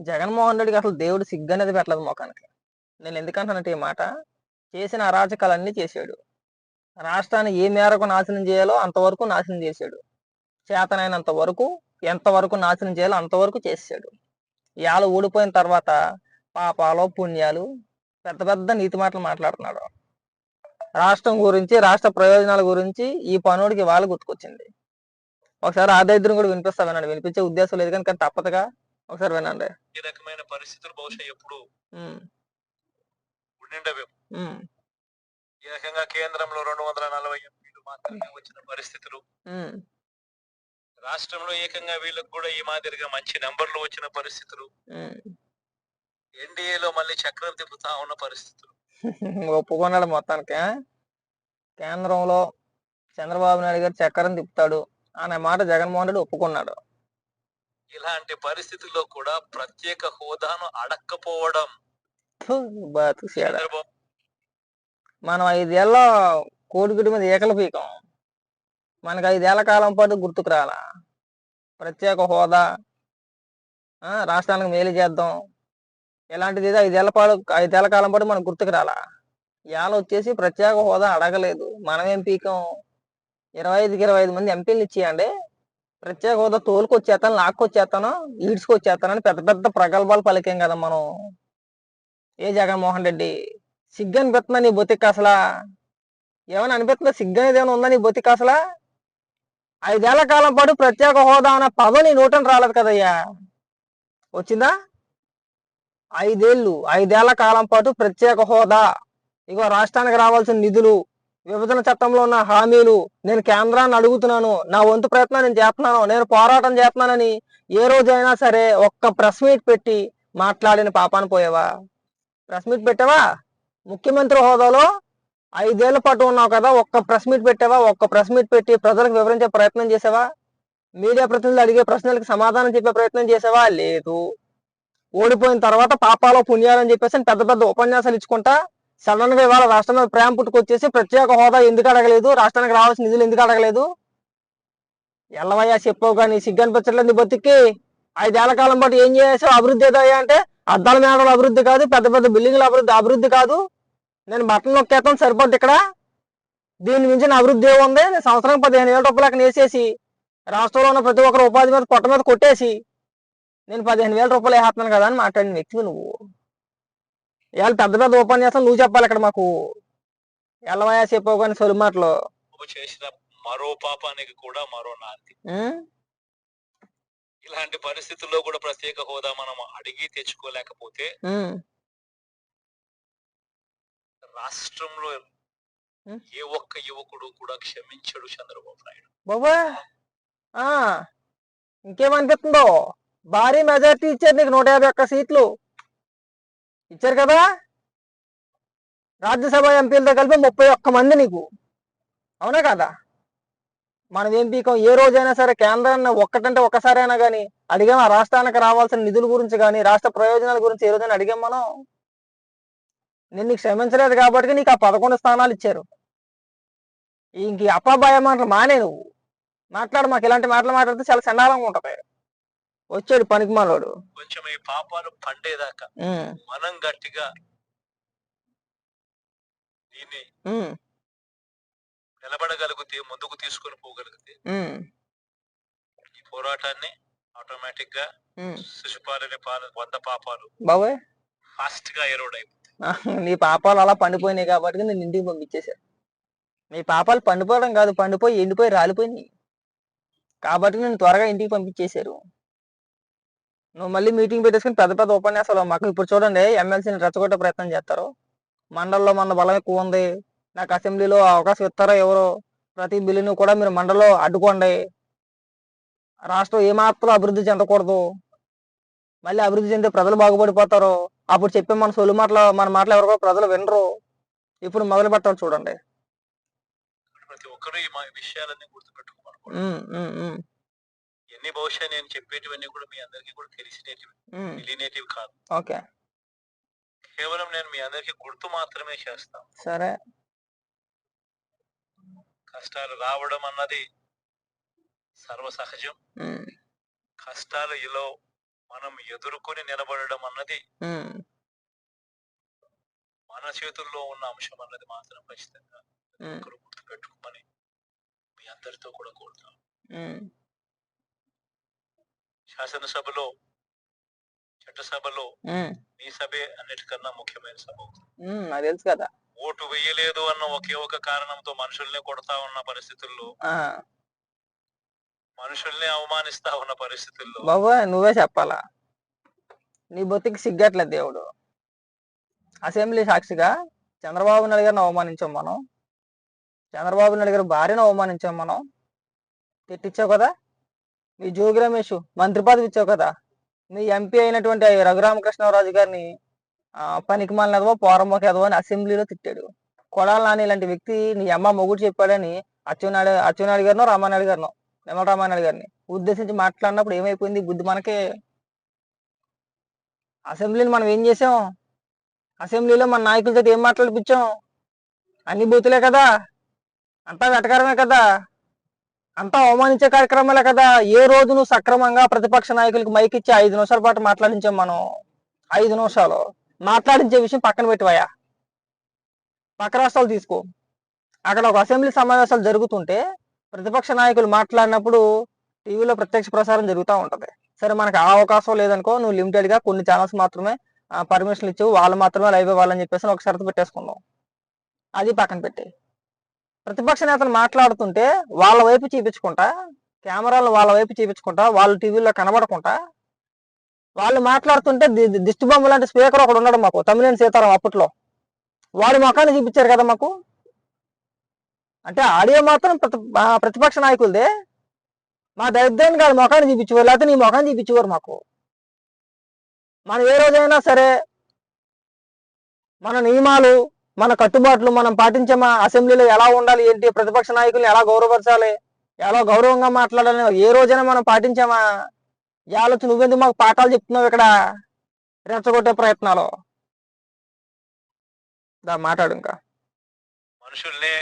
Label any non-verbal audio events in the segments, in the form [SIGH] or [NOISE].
జగన్మోహన్ రెడ్డికి అసలు దేవుడు సిగ్గు అనేది పెట్టలేదు మొఖానికి. నేను ఎందుకంటానంటే ఈ మాట? చేసిన అరాచకాలన్నీ చేశాడు. రాష్ట్రాన్ని ఏ మేరకు నాశనం చేయాలో అంతవరకు నాశనం చేశాడు. చేతనైనంత వరకు ఎంతవరకు నాశనం చేయాలో అంతవరకు చేశాడు ఇవాళ ఊడిపోయిన తర్వాత పాపాలు పుణ్యాలు పెద్ద పెద్ద నీతి మాటలు మాట్లాడుతున్నాడు. రాష్ట్రం గురించి రాష్ట్ర ప్రయోజనాల గురించి ఈ పనుడికి వాళ్ళు గుర్తుకొచ్చింది. ఒకసారి ఆ దరిద్రం కూడా వినిపిస్తా వినండి వినిపించే ఉద్దేశం లేదు కానీ కానీ తప్పదుగా. ఒకసారి వినండి. ఈ రకమైన పరిస్థితులు బహుశా ఎప్పుడు ఉమ్, ఉండిండవి ఉమ్, ఈ రకంగా కేంద్రంలో రెండు వందల నలభై ఎంపీలు మాత్రమే వచ్చిన పరిస్థితులు. రాష్ట్రంలో ఏకంగా వీళ్ళకి కూడా ఈ మాదిరిగా మంచి నెంబర్లు వచ్చిన పరిస్థితులు. ఎన్డీఏలో మళ్ళీ చక్రం తిప్పుతా ఉన్న పరిస్థితులు. [LAUGHS] ఒప్పుకున్నాడు మొత్తానికి? కేంద్రంలో చంద్రబాబు నాయుడు గారు చక్రం తిప్పుతాడు అనే మాట జగన్మోహన్ రెడ్డి ఒప్పుకున్నాడు. ఇలాంటి పరిస్థితుల్లో కూడా ప్రత్యేక హోదాను అడక్కపోవడం. బతుకుసాడు. మనం ఐదేళ్ళ కోడిగుడి మీద ఏకల పీకం మనకి ఐదేళ్ళ కాలం పాటు గుర్తుకు రాలా. ప్రత్యేక హోదా. ఆ, రాష్ట్రానికి మేలు చేద్దాం. ఇలాంటిది ఏదో ఐదేళ్ళ పాటు ఐదేళ్ళ కాలం పాటు మనకు గుర్తుకు రాలా. ఇవాళ వచ్చేసి ప్రత్యేక హోదా అడగలేదు. మనం ఏం పీకం? ఇరవై ఐదుకి ఇరవై ఐదు మంది ఎంపీలు ఇచ్చేయండి. ప్రత్యేక హోదా తోలుకొచ్చేస్తాను లాక్కొచ్చేస్తాను అని పెద్ద పెద్ద ప్రగల్భాలు పలికాం కదా మనం. ఏ జగన్మోహన్ రెడ్డి? సిగ్గు అనిపిస్తుందా నీ బొతికి అసలా? ఏమైనా అనిపిస్తుందా? సిగ్గు అనేది ఏమైనా ఉందా నీ బొతికి అసలా? ఐదేళ్ళ కాలం పాటు ప్రత్యేక హోదా అనే పదం నీ నోటని రాలేదు కదయ్యా. వచ్చిందా? ఐదేళ్ళు ఐదేళ్ళ కాలం పాటు ప్రత్యేక హోదా. ఇగో రాష్ట్రానికి రావాల్సిన నిధులు విభజన చట్టంలో ఉన్న హామీలు నేను కేంద్రాన్ని అడుగుతున్నాను. నా వంతు ప్రయత్నం నేను చేస్తున్నాను. నేను పోరాటం చేస్తున్నానని ఏ రోజైనా సరే ఒక్క ప్రెస్ మీట్ పెట్టి మాట్లాడిన పాపాన పోయావా? ప్రెస్ మీట్ పెట్టావా? ముఖ్యమంత్రి హోదాలో ఐదేళ్ళ పాటు ఉన్నావు కదా ఒక్క ప్రెస్ మీట్ పెట్టావా? ఒక్క ప్రెస్ మీట్ పెట్టి ప్రజలకు వివరించే ప్రయత్నం చేసావా? మీడియా ప్రతినిధులు అడిగే ప్రశ్నలకు సమాధానం చెప్పే ప్రయత్నం చేసావా? లేదు. ఓడిపోయిన తర్వాత పాపాలో పుణ్యాలని చెప్పేసి పెద్ద పెద్ద ఉపన్యాసాలు ఇచ్చుకుంటా సడన్గా ఇవాళ రాష్ట్రంలో మీద ప్రేమ పుట్టుకొచ్చేసి ప్రత్యేక హోదా ఎందుకు అడగలేదు? రాష్ట్రానికి రావాల్సిన నిధులు ఎందుకు అడగలేదు? ఎల్లవయ్యా చెప్పవు కానీ సిగ్గు అనిపించట్లేదు బతికి ఐదేళ్ళ కాలం పాటు ఏం చేసావు? అభివృద్ధి ఏదయ్యా అంటే అద్దాల మేడల అభివృద్ధి కాదు పెద్ద పెద్ద బిల్డింగ్ల అభివృద్ధి అభివృద్ధి కాదు. నేను బట్టలు నొక్కేస్తాను సరిపోద్ది ఇక్కడ. దీని మించిన అభివృద్ధి ఏముంది? నేను సంవత్సరానికి పదిహేను వేల రూపాయలు అక్కడ వేసేసి రాష్ట్రంలో ఉన్న ప్రతి ఒక్కరు ఉపాధి మీద పొట్ట మీద కొట్టేసి నేను పదిహేను వేల రూపాయలు వేస్తున్నాను కదా అని మాట్లాడిన వ్యక్తివి నువ్వు. ఇవాళ పెద్ద పెద్ద ఉపన్యాసం నువ్వు చెప్పాలి ఇక్కడ మాకు. ఎల్లవయా చెప్పవు కానీ సొలి మాటలు. చేసిన మరో పాపానికి కూడా మరో నాంది? ఇలాంటి పరిస్థితుల్లో కూడా ప్రత్యేక హోదా మనం అడిగి తెచ్చుకోలేకపోతే. రాష్ట్రంలో? ఏ ఒక్క యువకుడు కూడా క్షమించడు చంద్రబాబు నాయుడు. బాబా ఆ! ఇంకేమనిపిస్తుందో? భారీ మెజార్టీ ఇచ్చారు నీకు నూట యాభై ఒక్క సీట్లు. ఇచ్చారు కదా? రాజ్యసభ ఎంపీలతో కలిపి ముప్పై ఒక్క మంది నీకు. అవునా కదా? మనం ఏం పీకం? ఏ రోజైనా సరే కేంద్రాన్ని ఒక్కటంటే ఒక్కసారైనా కానీ అడిగాం ఆ రాష్ట్రానికి రావాల్సిన నిధుల గురించి కానీ రాష్ట్ర ప్రయోజనాల గురించి ఏ రోజైనా అడిగాం మనం? నేను నీకు క్షమించలేదు కాబట్టి నీకు ఆ పదకొండు స్థానాలు ఇచ్చారు. ఇంక ఈ మాటలు మానే నువ్వు. మాట్లాడు మాకు ఇలాంటి మాటలు మాట్లాడితే చాలా చండాలంగా ఉంటుంది. వచ్చాడు పనికి మనోడు కొంచెం ఈ పాపాలు పండేదాకా మనం గట్టిగా దీన్ని నిలబడగలిగితే ముందుకు తీసుకొని పోగలిగితే ఈ పోరాటాన్ని ఆటోమేటిక్గా శిశుపాలని పాలన వంద పాపాలు బాబాయ్. ఫాస్ట్గా ఎరోడ్ అయిపోతాయి. నీ పాపాలు అలా పండిపోయినాయి కాబట్టి నేను ఇంటికి పంపించేశారు నీ పాపాలు పండిపోవడం కాదు పండిపోయి ఎండిపోయి రాలిపోయినాయి. కాబట్టి నేను త్వరగా ఇంటికి పంపించేశారు. నువ్వు మళ్ళీ మీటింగ్ పెట్టేసుకుని పెద్ద పెద్ద ఉపన్యాసాలు మాకు. ఇప్పుడు చూడండి ఎమ్మెల్సీని రెచ్చగొట్టే ప్రయత్నం చేస్తారు. మండలంలో మన బలం ఎక్కువ ఉంది. నాకు అసెంబ్లీలో అవకాశం ఇస్తారో ఎవరో ప్రతి బిల్లును కూడా మీరు మండలిలో అడ్డుకోండి. రాష్ట్రం ఏమాత్రం అభివృద్ధి చెందకూడదు. మళ్ళీ అభివృద్ధి చెందితే ప్రజలు బాగుపడిపోతారు. అప్పుడు చెప్పే మన సొలి మాటలు మన మాటలు ఎవరు కూడా ప్రజలు వినరు. ఇప్పుడు మొదలు పెట్టాలి చూడండి. ప్రతి ఒక్కరు ఈ విషయాలన్నీ గుర్తుపెట్టుకోవాలి ఎన్ని బహుశా నేను చెప్పేటివన్నీ కూడా మీ అందరికీ కూడా తెలిసినేటివి. తెలియనేటివి కాదు. ఓకే. కేవలం నేను మీ అందరికీ గుర్తు మాత్రమే చేస్తాను. సరే. కష్టాలు రావడం అన్నది సర్వసహజం. కష్టాలు ఇలా మనం ఎదుర్కొని నిలబడడం అన్నది మన చేతుల్లో ఉన్న అంశం అన్నది మాత్రం ఖచ్చితంగా ఉమ్, ఒకరు గుర్తు పెట్టుకోమని మీ అందరితో కూడా కోరుతాం శాసనసభలో చట్టసభలో మీ సభే అన్నిటికన్నా ముఖ్యమైన సభ నాకు తెలుసు కదా. ఓటు వేయలేదు అన్న ఒకే ఒక కారణంతో మనుషుల్ని కొడతా ఉన్న పరిస్థితుల్లో మనుషుల్ని అవమానిస్తా ఉన్న పరిస్థితుల్లో బాబోయ్ నువ్వే చెప్పాలా? నీ బొత్తికి సిగ్గట్లేదు దేవుడు. అసెంబ్లీ సాక్షిగా చంద్రబాబు నాయుడు గారిని అవమానించాం మనం. చంద్రబాబు నాయుడు గారి భార్యను అవమానించాం మనం. తిట్టించావు కదా? మీ జోగి రమేష్ మంత్రి పదవి ఇచ్చావు కదా. మీ ఎంపీ అయినటువంటి రఘురామకృష్ణరాజు గారిని పనికి మాలినదవో పోరమ్మకి ఎదవో అని అసెంబ్లీలో తిట్టాడు. కొడాల నాని ఇలాంటి వ్యక్తి నీ అమ్మ మొగుడు చెప్పాడని అచ్చెన్నాయుడు అచ్చెన్నాయుడు గారినో రామానాయుడు గారినో నిమ్మల రామానాయుడు గారిని ఉద్దేశించి మాట్లాడినప్పుడు ఏమైపోయింది? బుద్ధి మనకే. అసెంబ్లీని మనం ఏం చేసాం? అసెంబ్లీలో మన నాయకుల ఏం మాట్లాడిపించాం? అన్ని బూతులే కదా? అంతా వెటకారమే కదా? అంతా అవమానించే కార్యక్రమాలే కదా. ఏ రోజు నువ్వు సక్రమంగా ప్రతిపక్ష నాయకులకు మైక్ ఇచ్చి ఐదు నిమిషాల పాటు మాట్లాడించాం మనం. ఐదు నిమిషాలు. మాట్లాడించే విషయం పక్కన పెట్టివయా పక్క రాష్ట్రాలు తీసుకో. అక్కడ ఒక అసెంబ్లీ సమావేశాలు జరుగుతుంటే ప్రతిపక్ష నాయకులు మాట్లాడినప్పుడు టీవీలో ప్రత్యక్ష ప్రసారం జరుగుతూ ఉంటుంది. సరే మనకు ఆ అవకాశం లేదనుకో నువ్వు లిమిటెడ్గా కొన్ని ఛానల్స్ మాత్రమే పర్మిషన్ ఇచ్చావు. వాళ్ళు మాత్రమే లైవ్ ఇవ్వాలని చెప్పేసి ఒక షరతు పెట్టేసుకున్నాం అది పక్కన పెట్టి ప్రతిపక్ష నేతలు మాట్లాడుతుంటే వాళ్ళ వైపు చూపించుకుంటా కెమెరాలు వాళ్ళ వైపు చూపించుకుంటా వాళ్ళు టీవీలో కనబడకుండా వాళ్ళు మాట్లాడుతుంటే దిష్టి బొమ్మ లాంటి స్పీకర్ ఒకడు ఉన్నాడు మాకు తమిళని సీతారాం అప్పట్లో. వాడి ముఖాన్ని చూపించారు కదా మాకు. అంటే ఆడియో మాత్రం ప్రతి ప్రతిపక్ష నాయకులదే. మా దరిద్రాన్ని కాదు ముఖాన్ని చూపించేవారు లేకపోతే నీ ముఖాన్ని చూపించేవారు మాకు. మనం ఏ రోజైనా సరే మన నియమాలు మన కట్టుబాట్లు మనం పాటించామా అసెంబ్లీలో ఎలా ఉండాలి ఏంటి? ప్రతిపక్ష నాయకుల్ని ఎలా గౌరవపరచాలి? ఎలా గౌరవంగా మాట్లాడాలి? ఏ రోజైనా మనం పాటించామా ఆలోచన. నువ్వెందుకు మాకు పాఠాలు చెప్తున్నావు ఇక్కడ? రెచ్చగొట్టే ప్రయత్నాలు. దా మాట్లాడు ఇంకా. మనుషుల్నే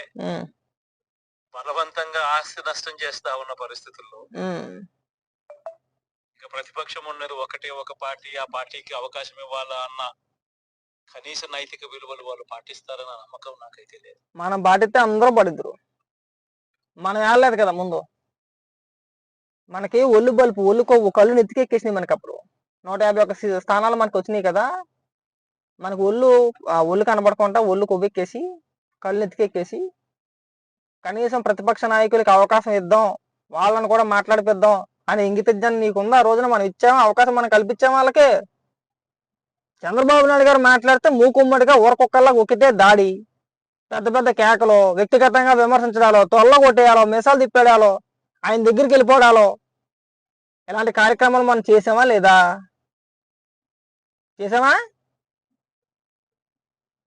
బలవంతంగా ఆస్తి నష్టం చేస్తా ఉన్న పరిస్థితుల్లో ఇక ప్రతిపక్షం ఉన్నది ఒకటే ఒక పార్టీ ఆ పార్టీకి అవకాశం ఇవ్వాలా అన్న కనీస నైతిక విలువలు వాళ్ళు పాటిస్తారన్న నమ్మకం నాకైతే లేదు. మనం పాటిస్తే అందరూ పడిద్దరు. మనం వెళ్ళలేదు కదా ముందు. మనకి ఒళ్ళు బలుపు ఒళ్ళు కొవ్వు కళ్ళు నెత్తికెక్కేసినాయి మనకి అప్పుడు నూట యాభై ఒక స్థానాలు మనకు వచ్చినాయి కదా. మనకు ఒళ్ళు ఆ ఒళ్ళు కనబడకుండా ఒళ్ళు కొవ్వెక్కేసి కళ్ళు నెత్తికెక్కేసి కనీసం ప్రతిపక్ష నాయకులకి అవకాశం ఇద్దాం వాళ్ళని కూడా మాట్లాడిపిద్దాం అని ఇంగితజ్ఞానం నీకుందా? ఆ రోజున మనం ఇచ్చామా? అవకాశం మనం కల్పించాం వాళ్ళకి. చంద్రబాబు నాయుడు గారు మాట్లాడితే మూకుమ్మడిగా ఊరకొక్కల్లా ఒక్కితే దాడి. పెద్ద పెద్ద కేకలు వ్యక్తిగతంగా విమర్శించడాలో తొల్ల కొట్టేయాలో మీసాలు తిప్పేడాలో ఆయన దగ్గరికి వెళ్ళిపోవడాలో. ఇలాంటి కార్యక్రమాలు మనం చేసామా లేదా? చేసామా?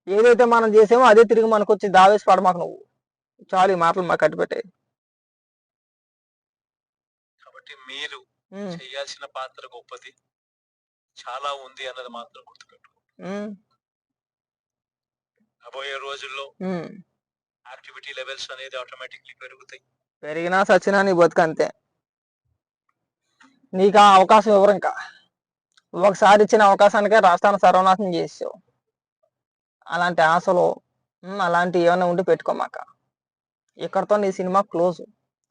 ఏదైతే మనం చేసామో అదే తిరిగి మనకు వచ్చి దావేసి పడమాకు నువ్వు. చాలు ఈ మాటలు మాకు కట్టిపెట్టే. కాబట్టి మీరు చేయాల్సిన పాత్ర గొప్పది చాలా ఉంది అన్నది మాత్రం గుర్తుపెట్టు రాబోయే రోజుల్లో యాక్టివిటీ లెవెల్స్ అనేది ఆటోమేటిక్లీ పెరుగుతాయి. పెరిగినా సచ్చినా నీ బతుకు అంతే నీకు ఆ అవకాశం ఇవ్వరు ఇంకా. ఒకసారి ఇచ్చిన అవకాశానికే రాష్ట్రాన్ని సర్వనాశనం చేసావు అలాంటి ఆశలు అలాంటి ఏమైనా ఉండి పెట్టుకోమాక ఇక్కడతో నీ సినిమా క్లోజ్.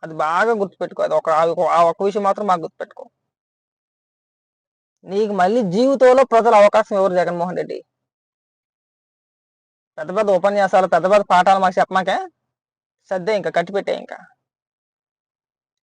అది బాగా గుర్తుపెట్టుకో. అది ఒక విషయం మాత్రం బాగా గుర్తుపెట్టుకో. నీకు మళ్ళీ జీవితంలో ప్రజల అవకాశం ఎవరు? జగన్మోహన్ రెడ్డి. పెద్ద పెద్ద ఉపన్యాసాలు పెద్ద పెద్ద పాఠాలు మాకు చెప్పమాకే? సర్దే ఇంకా కట్టిపెట్టే ఇంకా.